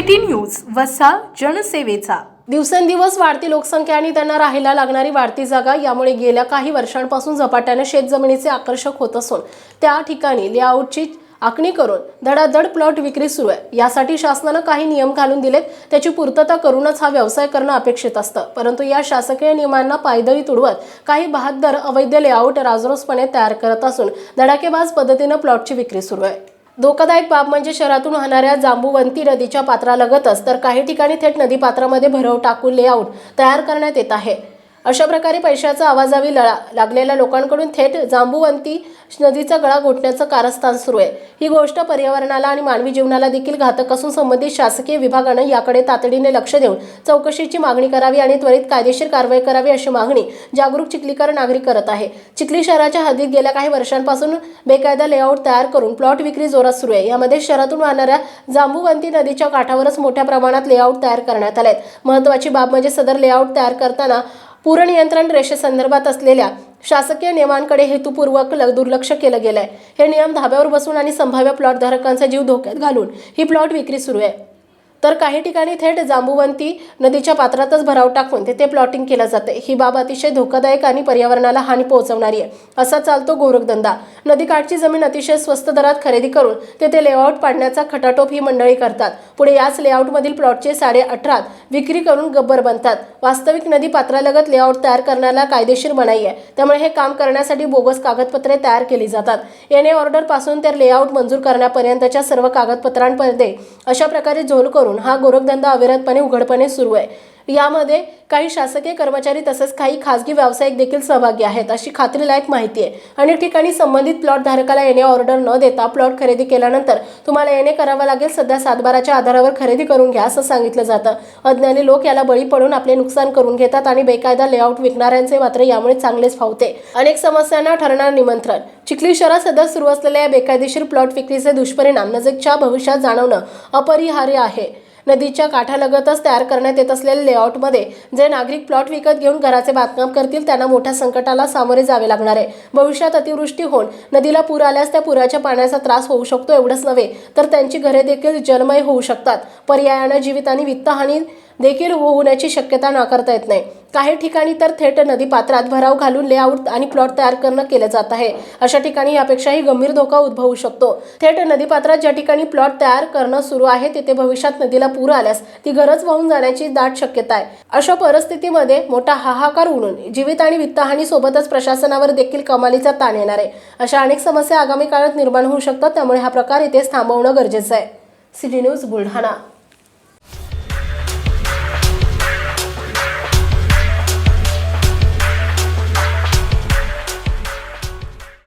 City news वसा जनसेवेचा. दिवसेंदिवस वाढती लोकसंख्या आणि त्यांना राहायला लागणारी वाढती जागा यामुळे गेल्या काही वर्षांपासून झपाट्याने शेतजमिनीचे आकर्षक होत असून त्या ठिकाणी लेआउटची आखणी करून धडाधड प्लॉट विक्री सुरू आहे. यासाठी शासनानं काही नियम घालून दिलेत. त्याची पूर्तता करूनच हा व्यवसाय करणं अपेक्षित असतं. परंतु या शासकीय नियमांना पायदळी तुडवत काही बहादर अवैध लेआउट राजरोसपणे तयार करत असून धडाकेबाज पद्धतीनं प्लॉटची विक्री सुरू आहे. धोकादायक बाब म्हणजे शहरातून वाहणाऱ्या जांबुवंती नदीच्या पात्रालगतच तर काही ठिकाणी थेट नदी पात्रामध्ये भरव टाकून लेआउट तयार करण्यात येत आहे. अशा प्रकारे पैशाचा आवाजावी लळा लागलेल्या लोकांकडून थेट जांबुवंती नदीचा गळा घोटण्याचं कारस्थान सुरू आहे. ही गोष्ट पर्यावरणाला आणि मानवी जीवनाला देखील घातक असून संबंधित शासकीय विभागानं याकडे तातडीने लक्ष देऊन चौकशीची मागणी करावी आणि त्वरित कायदेशीर कारवाई करावी अशी मागणी जागरूक चिखलीकर नागरिक करत आहे. चिखली शहराच्या हद्दीत गेल्या काही वर्षांपासून बेकायदा लेआउट तयार करून प्लॉट विक्री जोरात सुरू आहे. यामध्ये शहरातून वाहणाऱ्या जांबुवंती नदीच्या काठावरच मोठ्या प्रमाणात लेआउट तयार करण्यात आले महत्वाची बाब म्हणजे सदर लेआउट तयार करताना पूरनियंत्रण रेषेसंदर्भात असलेल्या शासकीय नियमांकडे हेतुपूर्वक ल- दुर्लक्ष केलं गेलंय. हे नियम धाब्यावर बसून आणि संभाव्य प्लॉट धारकांचा जीव धोक्यात घालून ही प्लॉट विक्री सुरू आहे. तर काही ठिकाणी थेट जांबुवंती नदीच्या पात्रातच भराव टाकून तेथे प्लॉटिंग केलं जाते. ही बाब अतिशय धोकादायक आणि पर्यावरणाला हानी पोहोचवणारी आहे. असा चालतो गोरखधंदा. नदीकाठची जमीन अतिशय स्वस्त दरात खरेदी करून तेथे लेआउट पाडण्याचा खटाटोप ही मंडळी करतात. पुढे याच लेआउटमधील प्लॉटचे साडे अठरात विक्री करून गब्बर बनतात. वास्तविक नदी पात्रालगत लेआउट तयार करण्याला कायदेशीर मनाई आहे. त्यामुळे हे काम करण्यासाठी बोगस कागदपत्रे तयार केली जातात. एन ऑर्डरपासून तर लेआउट मंजूर करण्यापर्यंतच्या सर्व कागदपत्रांमध्ये अशा प्रकारे झोल करून हा गोरखधंदा अविरतपणे उघडपणे सुरू आहे. यामध्ये काही शासकीय कर्मचारी तसंच काही खासगी व्यावसायिक देखील सहभागी आहेत अशी खात्रीलायक माहिती आहे. अनेक ठिकाणी संबंधित प्लॉट धारकाला येणे ऑर्डर न देता प्लॉट खरेदी केल्यानंतर तुम्हाला येणे करावं लागेल सध्या सातबाराच्या आधारावर खरेदी करून घ्या असं सांगितलं जातं. अज्ञानी लोक याला बळी पडून आपले नुकसान करून घेतात आणि बेकायदा लेआउट विकणाऱ्यांचे मात्र यामुळे चांगलेच फावते. अनेक समस्यांना ठरणार निमंत्रण. चिखली शहरात सध्या सुरू असलेल्या या बेकायदेशीर प्लॉट विक्रीचे दुष्परिणाम नजीकच्या भविष्यात जाणवणं अपरिहार्य आहे. नदीच्या काठालगतच तयार करण्यात येत असलेल्या लेआउटमध्ये जे नागरिक प्लॉट विकत घेऊन घराचे बांधकाम करतील त्यांना मोठ्या संकटाला सामोरे जावे लागणार आहे. भविष्यात अतिवृष्टी होऊन नदीला पूर आल्यास त्या पुराच्या पाण्याचा त्रास होऊ शकतो एवढंच नव्हे तर त्यांची घरे देखील जलमय होऊ शकतात. पर्यायानं जीवित आणि वित्तहानी देखील होण्याची शक्यता नाकारता येत नाही. काही ठिकाणी तर थेट नदी पात्रात भराव घालून लेआउट आणि प्लॉट तयार करणं केलं जात आहे. अशा ठिकाणी यापेक्षाही गंभीर धोका उद्भवू शकतो. थेट नदीपात्रात ज्या ठिकाणी प्लॉट तयार करणं सुरू आहे तिथे भविष्यात नदीला पूर आल्यास ती गरज वाहून जाण्याची दाट शक्यता आहे. अशा परिस्थितीमध्ये मोठा हाहाकार उडून जीवित आणि वित्तहानी सोबतच प्रशासनावर देखील कमालीचा ताण येणार आहे. अशा अनेक समस्या आगामी काळात निर्माण होऊ शकतात त्यामुळे हा प्रकार इथेच थांबवणं गरजेचं आहे. City news Buldhana.